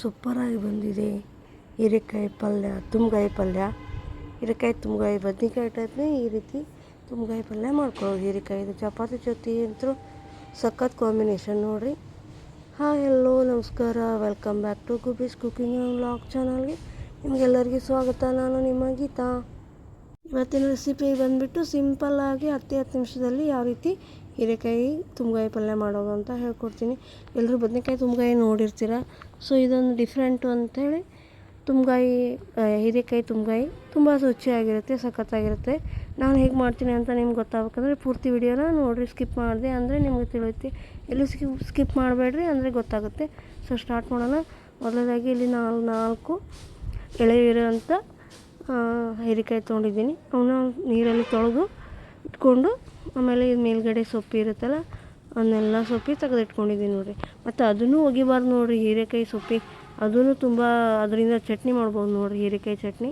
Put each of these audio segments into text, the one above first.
ಸೂಪರಾಗಿ ಬಂದಿದೆ. ಹೀರೆಕಾಯಿ ಪಲ್ಯ ತುಂಬಗಾಯಿ ಪಲ್ಯ. ಹೀರೆಕಾಯಿ ತುಂಬಗಾಯಿ ಬದ್ನೆಕಾಯಿ ಟೈಪ್ನೇ ಈ ರೀತಿ ತುಂಬಗಾಯಿ ಪಲ್ಯ ಮಾಡ್ಕೊಳ್ಳೋದು. ಹೀರೆಕಾಯಿದು ಚಪಾತಿ ಜೊತೆ ಅಂತೂ ಸಖತ್ ಕಾಂಬಿನೇಷನ್ ನೋಡಿರಿ. ಹಾಂ, ಎಲ್ಲೋ ನಮಸ್ಕಾರ. Welcome back to ಗುಬೀಸ್ cooking vlog ಚಾನಲ್ಗೆ ನಿಮಗೆಲ್ಲರಿಗೂ ಸ್ವಾಗತ. ನಾನು ನಿಮ್ಮ ಗೀತಾ. ಇವತ್ತಿನ ರೆಸಿಪಿ ಬಂದುಬಿಟ್ಟು ಸಿಂಪಲ್ಲಾಗಿ ಹತ್ತು ಹತ್ತು ನಿಮಿಷದಲ್ಲಿ ಯಾವ ರೀತಿ ಹೀರೆಕಾಯಿ ತುಂಬಗಾಯಿ ಪಲ್ಯ ಮಾಡೋದು ಅಂತ ಹೇಳ್ಕೊಡ್ತೀನಿ. ಎಲ್ಲರೂ ಬದನೆಕಾಯಿ ತುಂಬಗಾಯಿ ನೋಡಿರ್ತೀರ? ಸೊ ಇದೊಂದು ಡಿಫ್ರೆಂಟು ಅಂಥೇಳಿ ತುಂಬಗಾಯಿ ಹೀರೆಕಾಯಿ ತುಂಬಗಾಯಿ ತುಂಬ ರುಚಿಯಾಗಿರುತ್ತೆ, ಸಖತ್ತಾಗಿರುತ್ತೆ. ನಾನು ಹೇಗೆ ಮಾಡ್ತೀನಿ ಅಂತ ನಿಮ್ಗೆ ಗೊತ್ತಾಗಬೇಕಂದ್ರೆ ಪೂರ್ತಿ ವಿಡಿಯೋನ ನೋಡಿರಿ ಸ್ಕಿಪ್ ಮಾಡಿದೆ ಅಂದರೆ ನಿಮಗೆ ತಿಳಿಯುತ್ತೆ. ಎಲ್ಲೂ ಸ್ಕಿಪ್ ಸ್ಕಿಪ್ ಮಾಡಬೇಡ್ರಿ ಅಂದರೆ ಗೊತ್ತಾಗುತ್ತೆ. ಸೊ ಸ್ಟಾರ್ಟ್ ಮಾಡೋಣ. ಮೊದಲದಾಗಿ ಇಲ್ಲಿ ನಾಲ್ಕು ನಾಲ್ಕು ಎಳೆ ಇರೋಂಥ ಹೀರೆಕಾಯಿ ತೊಗೊಂಡಿದ್ದೀನಿ. ಅವನ್ನ ನೀರಲ್ಲಿ ತೊಳೆದು ಇಟ್ಕೊಂಡು ಆಮೇಲೆ ಇದು ಮೇಲ್ಗಡೆ ಸೊಪ್ಪು ಇರುತ್ತಲ್ಲ, ಅದನ್ನೆಲ್ಲ ಸೊಪ್ಪಿ ತೆಗೆದಿಟ್ಕೊಂಡಿದ್ದೀನಿ ನೋಡಿರಿ. ಮತ್ತು ಅದನ್ನು ಒಗಿಬಾರ್ದು ನೋಡಿರಿ, ಹೀರೆಕಾಯಿ ಸೊಪ್ಪಿ. ಅದನ್ನು ತುಂಬ ಅದರಿಂದ ಚಟ್ನಿ ಮಾಡ್ಬೋದು ನೋಡಿರಿ, ಹೀರೆಕಾಯಿ ಚಟ್ನಿ.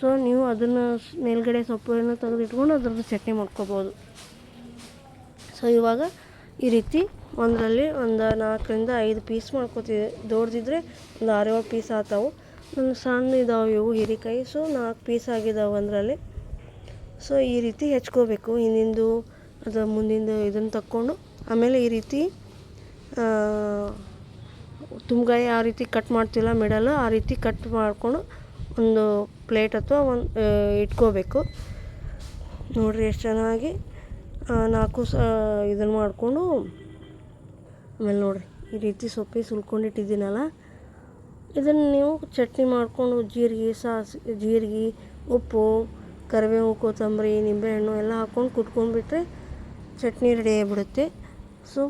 ಸೊ ನೀವು ಅದನ್ನು ಮೇಲ್ಗಡೆ ಸೊಪ್ಪನ್ನು ತೆಗೆದಿಟ್ಕೊಂಡು ಅದ್ರದ್ದು ಚಟ್ನಿ ಮಾಡ್ಕೋಬೋದು. ಸೊ ಇವಾಗ ಈ ರೀತಿ ಒಂದರಲ್ಲಿ ಒಂದು ನಾಲ್ಕರಿಂದ ಐದು ಪೀಸ್ ಮಾಡ್ಕೋತಿದ್ದೆ. ದೊಡ್ದಿದ್ರೆ ಒಂದು ಆರು ಏಳು ಪೀಸ್ ಆಗ್ತಾವೆ ನನ್ನ ಸಣ್ಣ ಇದಾವೆ ಇವು ಹೀರೆಕಾಯಿ. ಸೊ ನಾಲ್ಕು ಪೀಸ್ ಆಗಿದ್ದಾವೆ ಒಂದರಲ್ಲಿ ಸೊ ಈ ರೀತಿ ಹೆಚ್ಕೋಬೇಕು. ಹಿಂದಿಂದು ಅದು ಮುಂದಿಂದು ಇದನ್ನು ತಕ್ಕೊಂಡು ಆಮೇಲೆ ಈ ರೀತಿ ಆ, ತುಂಬಗಾಯಿ ಯಾವ ರೀತಿ ಕಟ್ ಮಾಡ್ತಿಲ್ಲ ಮಿಡಲು ಆ ರೀತಿ ಕಟ್ ಮಾಡಿಕೊಂಡು ಒಂದು ಪ್ಲೇಟ್ ಅಥವಾ ಒಂದು ಇಟ್ಕೋಬೇಕು. ನೋಡಿರಿ ಎಷ್ಟು ಚೆನ್ನಾಗಿ ನಾಲ್ಕು ಸ ಇದನ್ನು ಮಾಡಿಕೊಂಡು ಆಮೇಲೆ ನೋಡಿರಿ ಈ ರೀತಿ ಸೊಪ್ಪಿ ಸುಲ್ಕೊಂಡಿಟ್ಟಿದ್ದೀನಲ್ಲ ಇದನ್ನು ನೀವು ಚಟ್ನಿ ಮಾಡಿಕೊಂಡು ಜೀರಿಗೆ ಸಾಸ್ ಜೀರಿಗೆ ಉಪ್ಪು ಕರಿಬೇವು ಕೊತ್ತಂಬರಿ, ನಿಂಬೆಹಣ್ಣು ಎಲ್ಲ ಹಾಕ್ಕೊಂಡು ಕುಟ್ಕೊಂಡ್ಬಿಟ್ರೆ ಚಟ್ನಿ ರೆಡಿ ಆಗಿಬಿಡುತ್ತೆ. ಸೊ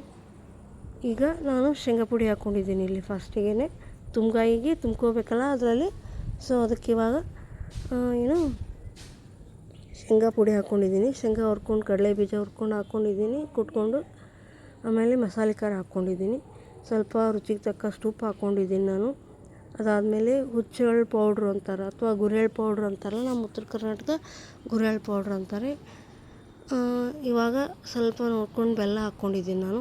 ಈಗ ನಾನು ಶೇಂಗಾ ಪುಡಿ ಹಾಕ್ಕೊಂಡಿದ್ದೀನಿ ಇಲ್ಲಿ ಫಸ್ಟಿಗೆ ತುಂಬಗಾಯಿಗೆ ತುಂಬ್ಕೋಬೇಕಲ್ಲ ಅದರಲ್ಲಿ. ಸೊ ಅದಕ್ಕೆ ಇವಾಗ ಏನು, ಶೇಂಗಾ ಪುಡಿ ಹಾಕ್ಕೊಂಡಿದ್ದೀನಿ. ಶೇಂಗಾ ಹುರ್ಕೊಂಡು, ಕಡಲೆ ಬೀಜ ಹುರ್ಕೊಂಡು ಹಾಕ್ಕೊಂಡಿದ್ದೀನಿ. ಕುಟ್ಕೊಂಡು ಆಮೇಲೆ ಮಸಾಲೆ ಖಾರ ಹಾಕ್ಕೊಂಡಿದ್ದೀನಿ. ಸ್ವಲ್ಪ ರುಚಿಗೆ ತಕ್ಕಷ್ಟು ಉಪ್ಪು ಹಾಕ್ಕೊಂಡಿದ್ದೀನಿ ನಾನು. ಅದಾದಮೇಲೆ ಹುಚ್ಚೆಳ್ಳು ಪೌಡ್ರು ಅಂತಾರೆ ಅಥವಾ ಗುರೆಳ್ಳು ಪೌಡ್ರ್ ಅಂತಾರಲ್ಲ, ನಮ್ಮ ಉತ್ತರ ಕರ್ನಾಟಕ ಗುರೆಳ್ಳು ಪೌಡ್ರ್ ಅಂತಾರೆ. ಇವಾಗ ಸ್ವಲ್ಪ ನೋಡ್ಕೊಂಡು ಬೆಲ್ಲ ಹಾಕ್ಕೊಂಡಿದ್ದೀನಿ ನಾನು.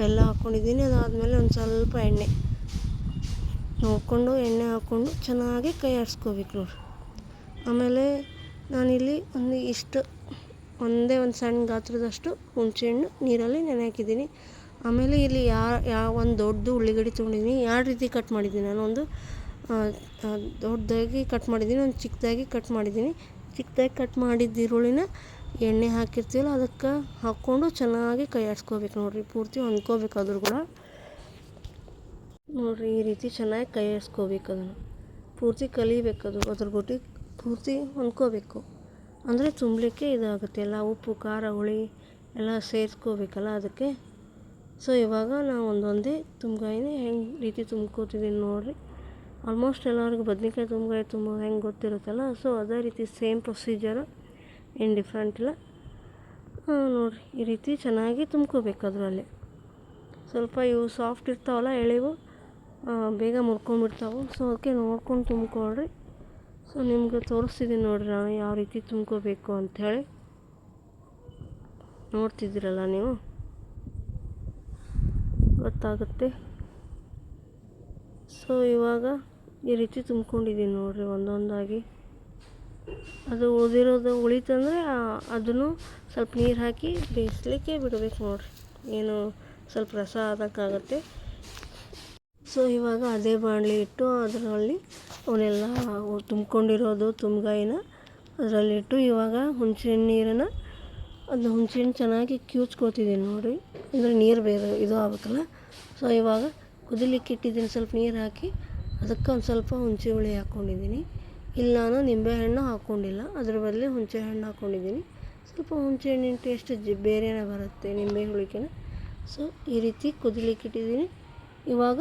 ಬೆಲ್ಲ ಹಾಕ್ಕೊಂಡಿದ್ದೀನಿ, ಅದಾದಮೇಲೆ ಒಂದು ಸ್ವಲ್ಪ ಎಣ್ಣೆ. ನೋಡಿಕೊಂಡು ಎಣ್ಣೆ ಹಾಕ್ಕೊಂಡು ಚೆನ್ನಾಗಿ ಕೈ ಆಡಿಸ್ಕೋಬೇಕು ನೋಡಿ. ಆಮೇಲೆ ನಾನಿಲ್ಲಿ ಒಂದು ಇಷ್ಟು, ಒಂದೇ ಒಂದು ಸಣ್ಣ ಗಾತ್ರದಷ್ಟು ಹುಣಸೆಹಣ್ಣು ನೀರಲ್ಲಿ ನೆನೆ ಹಾಕಿದ್ದೀನಿ. ಆಮೇಲೆ ಇಲ್ಲಿ ಯಾ ಯಾವ ಒಂದು ದೊಡ್ಡ ಉಳ್ಳಿಗಡ್ಡೆ ತೊಗೊಂಡಿದ್ದೀನಿ ಎರಡು ರೀತಿ ಕಟ್ ಮಾಡಿದ್ದೀನಿ ನಾನು. ಒಂದು ದೊಡ್ಡದಾಗಿ ಕಟ್ ಮಾಡಿದ್ದೀನಿ ಒಂದು ಚಿಕ್ಕದಾಗಿ ಕಟ್ ಮಾಡಿದ್ದೀನಿ ಚಿಕ್ಕದಾಗಿ ಕಟ್ ಮಾಡಿದ್ದ ಈರುಳ್ಳಿನ ಎಣ್ಣೆ ಹಾಕಿರ್ತೀವಲ್ಲ, ಅದಕ್ಕೆ ಹಾಕ್ಕೊಂಡು ಚೆನ್ನಾಗಿ ಕೈ ಆಡಿಸ್ಕೋಬೇಕು ನೋಡಿರಿ. ಪೂರ್ತಿ ಹೊಂದ್ಕೋಬೇಕು ಅದ್ರ ಕೂಡ ನೋಡಿರಿ, ಈ ರೀತಿ ಚೆನ್ನಾಗಿ ಕೈ ಆಡಿಸ್ಕೋಬೇಕು ಅದನ್ನು. ಪೂರ್ತಿ ಕಲಿಬೇಕು ಅದು, ಅದ್ರ ಗೊಟ್ಟಿ ಪೂರ್ತಿ ಹೊಂದ್ಕೋಬೇಕು. ಅಂದರೆ ತುಂಬಲಿಕ್ಕೆ ಇದಾಗುತ್ತೆ. ಎಲ್ಲ ಉಪ್ಪು, ಖಾರ, ಹುಳಿ ಎಲ್ಲ ಸೇರಿಸ್ಕೋಬೇಕಲ್ಲ ಅದಕ್ಕೆ. ಸೊ ಇವಾಗ ನಾವು ಒಂದೊಂದೇ ತುಂಬಗಾಯಿನ ಹೆಂಗೆ ರೀತಿ ತುಂಬ್ಕೋತಿದ್ದೀನಿ ನೋಡಿರಿ. ಆಲ್ಮೋಸ್ಟ್ ಎಲ್ಲರಿಗೂ ಬದನೇಕಾಯಿ ತುಂಬಗಾಯಿ ತುಂಬ ಹೆಂಗೆ ಗೊತ್ತಿರುತ್ತಲ್ಲ ಸೊ ಅದೇ ರೀತಿ ಸೇಮ್ ಪ್ರೊಸೀಜರು ಏನು ಡಿಫ್ರೆಂಟ್ ಇಲ್ಲ. ನೋಡಿರಿ, ಈ ರೀತಿ ಚೆನ್ನಾಗಿ ತುಂಬ್ಕೋಬೇಕು ಅದರಲ್ಲಿ. ಸ್ವಲ್ಪ ಇವು ಸಾಫ್ಟ್ ಇರ್ತಾವಲ್ಲ ಎಳೆವು ಬೇಗ ಮುರ್ಕೊಂಡ್ಬಿಡ್ತಾವೆ. ಸೊ ಅದಕ್ಕೆ ನೋಡ್ಕೊಂಡು ತುಂಬ್ಕೊಳ್ರಿ. ಸೊ ನಿಮ್ಗೆ ತೋರಿಸ್ತಿದ್ದೀನಿ ನೋಡ್ರಿ ನಾನು ಯಾವ ರೀತಿ ತುಂಬ್ಕೋಬೇಕು ಅಂಥೇಳಿ ನೋಡ್ತಿದ್ದೀರಲ್ಲ ನೀವು? ಗೊತ್ತಾಗುತ್ತೆ. ಸೊ ಇವಾಗ ಈ ರೀತಿ ತುಂಬ್ಕೊಂಡಿದ್ದೀನಿ ನೋಡಿರಿ ಒಂದೊಂದಾಗಿ. ಅದು ಓದಿರೋದು ಉಳಿತಂದರೆ ಅದನ್ನು ಸ್ವಲ್ಪ ನೀರು ಹಾಕಿ ಬೇಯಿಸ್ಲಿಕ್ಕೆ ಬಿಡಬೇಕು ನೋಡಿರಿ. ಏನು ಸ್ವಲ್ಪ ರಸ ಆದಕ್ಕಾಗತ್ತೆ ಸೊ ಇವಾಗ ಅದೇ ಬಾಣಲಿ ಇಟ್ಟು ಅದರಲ್ಲಿ ಅವನ್ನೆಲ್ಲ ತುಂಬ್ಕೊಂಡಿರೋದು, ತುಂಬಗಾಯಿನ ಅದರಲ್ಲಿಟ್ಟು ಇವಾಗ ಹುಣಸೆ ನೀರನ್ನು ಅದನ್ನ ಹುಣಸೆಹಣ್ಣು ಚೆನ್ನಾಗಿ ಕಿವುಚ್ಕೊಳ್ತಿದ್ದೀನಿ ನೋಡಿ. ಅಂದರೆ ನೀರು ಬೇರೆ ಇದು ಆಗ್ಬೇಕಲ್ಲ. ಸೊ ಇವಾಗ ಕುದಿಲಿಕ್ಕೆ ಇಟ್ಟಿದ್ದೀನಿ ಸ್ವಲ್ಪ ನೀರು ಹಾಕಿ, ಅದಕ್ಕೆ ಒಂದು ಸ್ವಲ್ಪ ಹುಣಸೆ ಹುಳಿ ಹಾಕ್ಕೊಂಡಿದ್ದೀನಿ. ಇಲ್ಲಿ ನಾನು ನಿಂಬೆಹಣ್ಣು ಹಾಕ್ಕೊಂಡಿಲ್ಲ. ಅದ್ರ ಬದಲು ಹುಣಸೆ ಹಣ್ಣು ಹಾಕ್ಕೊಂಡಿದ್ದೀನಿ. ಸ್ವಲ್ಪ ಹುಣಸೆ ಹಣ್ಣಿನ ಟೇಸ್ಟ್ ಜಿ ಬೇರೆನೇ ಬರುತ್ತೆ ನಿಂಬೆ ಹುಳಿಕೆನ ಸೊ ಈ ರೀತಿ ಕುದಿಲಿಕ್ಕೆ ಇಟ್ಟಿದ್ದೀನಿ. ಇವಾಗ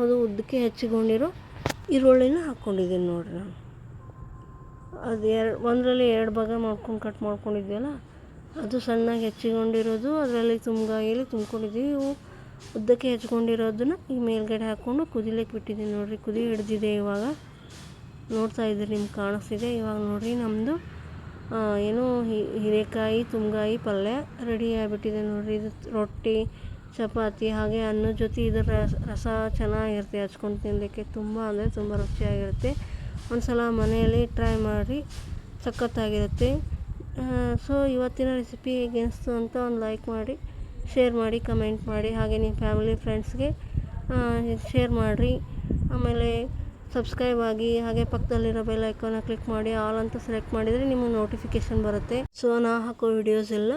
ಅದು ಉದ್ದಕ್ಕೆ ಹೆಚ್ಚಿಕೊಂಡಿರೋ ಈರುಳ್ಳಿನ ಹಾಕ್ಕೊಂಡಿದ್ದೀನಿ ನೋಡಿರಿ ನಾನು. ಅದು ಎರಡು, ಒಂದರಲ್ಲಿ ಎರಡು ಭಾಗ ಮಾಡ್ಕೊಂಡು ಕಟ್ ಮಾಡ್ಕೊಂಡಿದ್ವಲ್ಲ ಅದು ಸಣ್ಣಗೆ ಹೆಚ್ಚಿಕೊಂಡಿರೋದು ಅದರಲ್ಲಿ ತುಂಬಗಾಯಲ್ಲಿ ತುಂಬ್ಕೊಂಡಿದ್ದೀವಿ ಇವು ಉದ್ದಕ್ಕೆ ಹೆಚ್ಕೊಂಡಿರೋದನ್ನ ಈ ಮೇಲ್ಗಡೆ ಹಾಕ್ಕೊಂಡು ಕುದಿಲಿಕ್ಕೆ ಬಿಟ್ಟಿದ್ದೀನಿ ನೋಡಿರಿ. ಕುದಿ ಹಿಡ್ದಿದೆ ಇವಾಗ. ನೋಡ್ತಾ ಇದ್ದೀರಿ ನಿಮ್ಗೆ ಕಾಣಿಸ್ತಿದೆ. ಇವಾಗ ನೋಡಿರಿ ನಮ್ಮದು ಏನು ಹೀರೆಕಾಯಿ ತುಂಬಗಾಯಿ ಪಲ್ಯ ರೆಡಿ ಆಗಿಬಿಟ್ಟಿದೆ ನೋಡಿರಿ. ಇದು ರೊಟ್ಟಿ, ಚಪಾತಿ, ಹಾಗೆ ಅನ್ನದ ಜೊತೆ ಇದರ ರಸ ರಸ ಚೆನ್ನಾಗಿರುತ್ತೆ ಹಚ್ಕೊಂಡು ತಿನ್ನಲಿಕ್ಕೆ ತುಂಬ ಅಂದರೆ ತುಂಬ ರುಚಿಯಾಗಿರುತ್ತೆ. ಒಂದು ಸಲ ಮನೆಯಲ್ಲಿ ಟ್ರೈ ಮಾಡಿ ಸಖತ್ತಾಗಿರುತ್ತೆ. ಸೊ ಇವತ್ತಿನ ರೆಸಿಪಿ ಹೇಗೆ ಅಂತ ಒಂದು ಲೈಕ್ ಮಾಡಿ ಶೇರ್ ಮಾಡಿ ಕಮೆಂಟ್ ಮಾಡಿ, ಹಾಗೆ ನಿಮ್ಮ ಫ್ಯಾಮಿಲಿ ಫ್ರೆಂಡ್ಸ್ಗೆ ಶೇರ್ ಮಾಡಿರಿ. ಆಮೇಲೆ ಸಬ್ಸ್ಕ್ರೈಬ್ ಆಗಿ, ಹಾಗೆ ಪಕ್ಕದಲ್ಲಿರೋ ಬೆಲ್ ಐಕಾನ ಕ್ಲಿಕ್ ಮಾಡಿ ಆಲ್ ಅಂತ ಸೆಲೆಕ್ಟ್ ಮಾಡಿದರೆ ನಿಮಗೆ ನೋಟಿಫಿಕೇಷನ್ ಬರುತ್ತೆ. ಸೊ ನಾ ಹಾಕೋ ವಿಡಿಯೋಸ್ ಎಲ್ಲ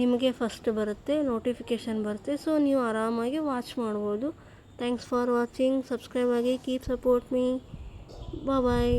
ನಿಮಗೆ ಫಸ್ಟ್ ಬರುತ್ತೆ ನೋಟಿಫಿಕೇಷನ್ ಬರುತ್ತೆ. ಸೊ ನೀವು ಆರಾಮಾಗಿ ವಾಚ್ ಮಾಡ್ಬೋದು. ಥ್ಯಾಂಕ್ಸ್ ಫಾರ್ ವಾಚಿಂಗ್ ಸಬ್ಸ್ಕ್ರೈಬ್ ಆಗಿ ಕೀಪ್ ಸಪೋರ್ಟ್ ಮೀ ಬಾಯ್